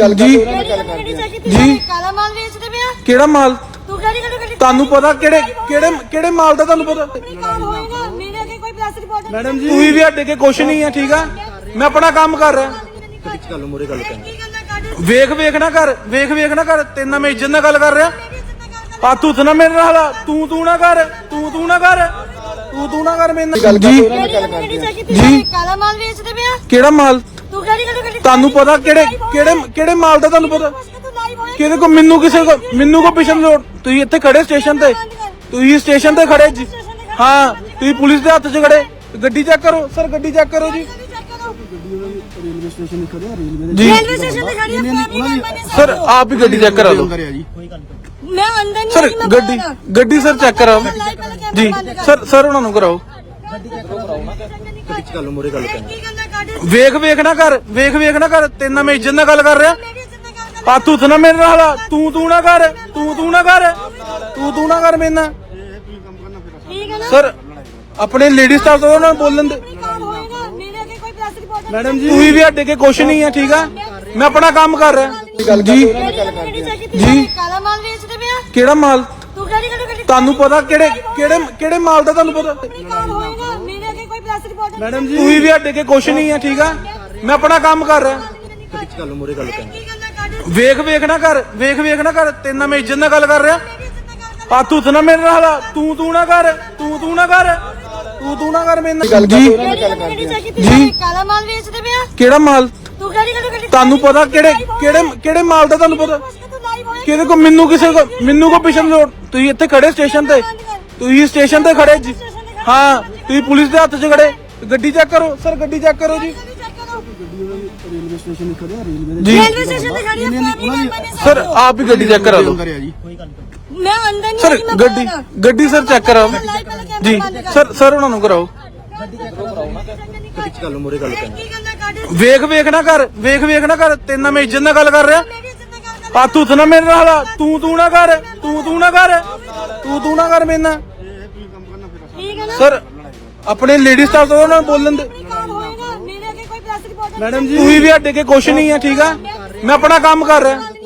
ਗੱਲ ਜੀ। ਜੀ। ਜੀ। ਕਾਲਾ ਮਾਲ ਵੇਚਦੇ ਪਿਆ ਕਿਹੜਾ ਮਾਲ? ਤੂੰ ਕਿਹੜੀ ਗੱਲ ਕਰੀ ਤੁਹਾਨੂੰ ਪਤਾ ਕਿਹੜੇ ਕਿਹੜੇ ਕਿਹੜੇ ਮਾਲ ਦਾ ਤੁਹਾਨੂੰ ਪਤਾ? ਕੌਣ ਹੋਏਗਾ ਮੇਰੇ ਅੱਗੇ ਕੋਈ ਪਲਾਸਟਿਕ ਬੋਤਲ ਮੈਡਮ ਜੀ। ਤੁਸੀਂ ਵੀ ਅੱਡੇ ਕੇ ਕੁਛ ਨਹੀਂ ਹੈ ਠੀਕ ਆ? ਮੈਂ ਆਪਣਾ ਕੰਮ ਕਰ ਰਿਹਾ। ਪਿੱਛੇ ਗੱਲ ਮੂਰੇ ਗੱਲ ਕਰ ਕੀ ਗੱਲਾਂ ਕੱਢ ਵੇਖ ਵੇਖ ਨਾ ਕਰ ਵੇਖ ਵੇਖ ਨਾ ਕਰ। ਤੇਰੇ ਨਾਲ ਮੈਂ ਇੱਜ਼ਤ ਨਾਲ ਗੱਲ ਕਰ ਰਿਹਾ। ਮੇਰੀ ਇੱਜ਼ਤ ਨਾਲ ਗੱਲ ਹੱਥ ਹੁੱਥ ਨਾ ਮੇਰੇ ਨਾਲ ਤੂੰ ਤੂੰ ਨਾ ਕਰ ਤੂੰ ਤੂੰ ਨਾ ਕਰ ਤੂੰ ਤੂੰ ਨਾ ਕਰ ਮੇਰੇ ਗੱਲ ਨਾਲ ਗੱਲ ਕਰਦੇ ਆ? ਜੀ। ਜੀ ਕਾਲਾ ਮਾਲ ਵੇਚਦੇ ਪਿਆ ਕਿਹੜਾ ਮਾਲ? ਤੂੰ ਕਿਹੜੀ ਗੱਲ ਕਰੀ ਤੁਹਾਨੂੰ ਪਤਾ ਕਿਹੜੇ ਕਿਹੜੇ ਕਿਹੜੇ ਮਾਲ ਦਾ ਤੁਹਾਨੂੰ ਪਤਾ? ਕਿਹਦੇ ਕੋ ਮੈਨੂੰ ਕਿਸੇ ਕੋ ਮੈਨੂੰ ਕੋ ਪਿਛਨ ਲੋੜ ਤੁਸੀਂ ਇੱਥੇ ਖੜੇ ਸਟੇਸ਼ਨ ਤੇ। ਤੁਸੀਂ ਸਟੇਸ਼ਨ ਤੇ ਖੜੇ ਜੀ। ਹਾਂ ਤੁਸੀਂ ਪੁਲਿਸ ਦੇ ਹੱਥ 'ਚ ਖੜੇ। ਗੱਡੀ ਚੈੱਕ ਕਰੋ। ਸਰ ਗੱਡੀ ਚੈੱਕ ਕਰੋ ਜੀ। ਰੇਲਵੇ ਸਟੇਸ਼ਨ ਤੇ ਖੜਿਆ ਰੇਲਵੇ ਰੇਲਵੇ ਸਟੇਸ਼ਨ ਤੇ ਖੜੀ ਆ ਸਰ ਆਪ ਹੀ ਗੱਡੀ ਚੈੱਕ ਕਰਾ ਜੀ ਮੈਂ ਅੰਦਰ ਨਹੀਂ ਸਰ ਗੱਡੀ। ਗੱਡੀ ਸਰ ਚੈੱਕ ਕਰਾਓ। ਜੀ। ਕਰ। ਸਰ ਸਰ ਉਹਨਾਂ ਨੂੰ ਕਰਾਓ। ਪਿੱਛੇ ਗੱਲ ਮੂਰੇ ਗੱਲ ਕਰ ਕੀ ਗੱਲਾਂ ਕੱਢ ਵੇਖ ਵੇਖ ਨਾ ਕਰ ਵੇਖ ਵੇਖ ਨਾ ਕਰ ਤੇਰੇ ਨਾਲ ਮੈਂ ਇੱਜ਼ਤ ਨਾਲ ਗੱਲ ਕਰ ਰਿਹਾ। ਹੱਥ ਹੁੱਥ ਨਾ ਮੇਰੇ ਨਾਲ ਤੂੰ ਤੂੰ ਨਾ ਕਰ ਤੂੰ ਤੂੰ ਨਾ ਕਰ। ਤੂੰ ਤੂੰ ਨਾ ਕਰ ਮੇਰੇ ਨਾਲ। ਠੀਕ ਹੈ ਨਾ? ਸਰ ਆਪਣੇ ਲੇਡੀ ਸਟਾਫ ਤੋਂ ਉਹਨਾਂ ਨੂੰ ਬੋਲਣ ਦੇ ਮੈਡਮ ਜੀ ਤੁਸੀਂ ਵੀ ਅੱਡੇ ਕੇ ਕੁਛ ਨਹੀਂ ਹੈ ਠੀਕ ਆ? ਮੈਂ ਆਪਣਾ ਕੰਮ ਕਰ ਰਿਹਾ। ਜੀ। ਗੱਲ ਕਰਦੇ ਆ ਜੀ ਕਾਲਾ ਮਾਲ ਵੇਚਦੇ ਪਿਆ ਕਿਹੜਾ ਮਾਲ? ਤੂੰ ਤੁਹਾਨੂੰ ਪਤਾ ਕਿਹੜੇ ਕਿਹੜੇ ਕਿਹੜੇ ਮਾਲ ਦਾ ਤੁਹਾਨੂੰ ਪਤਾ? ਮੈਡਮ ਜੀ ਤੁਸੀਂ ਵੀ ਅੱਡੇ ਕੇ ਕੁਛ ਨਹੀਂ ਹੈ ਠੀਕ ਆ? ਮੈਂ ਆਪਣਾ ਕੰਮ ਕਰ ਰਿਹਾ। ਪਿੱਛੇ ਗੱਲ ਮੂਰੇ ਗੱਲ ਕਰ ਕੀ ਗੱਲਾਂ ਕੱਢ ਵੇਖ ਵੇਖ ਨਾ ਕਰ ਵੇਖ ਵੇਖ ਨਾ ਕਰ ਤੇਰੇ ਨਾਲ ਮੈਂ ਇੱਜ਼ਤ ਨਾਲ ਗੱਲ ਕਰ ਰਿਹਾ। ਮੇਰੀ ਇੱਜ਼ਤ ਨਾਲ ਗੱਲ ਕਰ ਹੱਥ ਹੁੱਥ ਨਾ ਮੇਰੇ ਨਾਲ ਤੂੰ ਤੂੰ ਨਾ ਕਰ ਤੂੰ ਤੂੰ ਨਾ ਕਰ ਤੂੰ ਤੂੰ ਨਾ ਕਰ ਮੇਰੇ ਨਾਲ। ਗੱਲ ਜੀ। ਆ। ਕਾਲਾ ਮਾਲ ਵੇਚਦੇ ਪਿਆ? ਕਿਹੜਾ ਮਾਲ? ਤੂੰ ਕਿਹੜੀ ਗੱਲ ਕਰੀ ਤੁਹਾਨੂੰ ਪਤਾ ਕਿਹੜੇ ਕਿਹੜੇ ਕਿਹੜੇ ਮਾਲ ਦਾ ਤੁਹਾਨੂੰ ਪਤਾ? ਤੂੰ ਕਿਹਦੇ ਕੋ ਮੈਨੂੰ ਕਿਸੇ ਕੋ ਮੈਨੂੰ ਕੋ ਪਿਛਨ ਲੋੜ ਤੁਸੀਂ ਇੱਥੇ ਖੜੇ ਸਟੇਸ਼ਨ ਤੇ। ਤੁਸੀਂ ਸਟੇਸ਼ਨ ਤੇ ਖੜੇ ਜੀ। ਹਾਂ। ਤੁਸੀਂ ਪੁਲਿਸ ਦੇ ਹੱਥ 'ਚ ਖੜੇ ਗੱਡੀ ਚੈੱਕ ਕਰੋ ਸਰ ਗੱਡੀ ਚੈੱਕ ਕਰੋ ਜੀ। ਰੇਲਵੇ ਸਟੇਸ਼ਨ ਤੇ ਖੜਿਆ ਰੇਲਵੇ ਜੀ। ਰੇਲਵੇ ਸਟੇਸ਼ਨ ਤੇ ਖੜੀ ਆ ਸਰ ਆਪ ਹੀ ਗੱਡੀ ਚੈੱਕ ਕਰਾ ਦਿਓ। ਕਰਿਆ ਜੀ ਮੈਂ ਅੰਦਰ ਨਹੀਂ ਸਰ ਆਈ, ਮੈਂ ਗੱਡੀ ਬਾਹਰ ਆ। ਗੱਡੀ ਸਰ ਚੈੱਕ ਕਰਾਓ। ਜੀ। ਸਰ ਸਰ ਉਹਨਾਂ ਨੂੰ ਕਰਾਓ। ਪਿੱਛੇ ਗੱਲ ਮੂਰੇ ਗੱਲ ਕਰ ਕੀ ਗੱਲਾਂ ਕੱਢ ਵੇਖ ਵੇਖ ਨਾ ਕਰ ਵੇਖ ਵੇਖ ਨਾ ਕਰ ਤੇਰੇ ਨਾਲ ਮੈਂ ਇੱਜ਼ਤ ਨਾਲ ਗੱਲ ਕਰ ਰਿਹਾ। ਮੇਰੀ ਇੱਜ਼ਤ ਨਾਲ ਗੱਲ ਕਰ ਹੱਥ ਹੁੱਥ ਨਾ ਮੇਰੇ ਨਾਲ ਤੂੰ ਤੂੰ ਨਾ ਕਰ ਤੂੰ ਤੂੰ ਨਾ ਕਰ। ਤੂੰ ਤੂੰ ਨਾ ਕਰ ਮੇਰੇ ਨਾਲ। ਠੀਕ ਹੈ ਨਾ ਸਰ ਆਪਣੇ ਲੇਡੀ ਸਟਾਫ ਤੋਂ ਉਹਨਾਂ ਨੂੰ ਬੋਲਣ ਦੇ। ਮੈਡਮ ਜੀ ਤੁਸੀਂ ਵੀ ਅੱਡੇ ਕੇ ਕੁਛ ਨਹੀਂ ਹੈ ਠੀਕ ਆ? ਮੈਂ ਆਪਣਾ ਕੰਮ ਕਰ ਰਿਹਾ।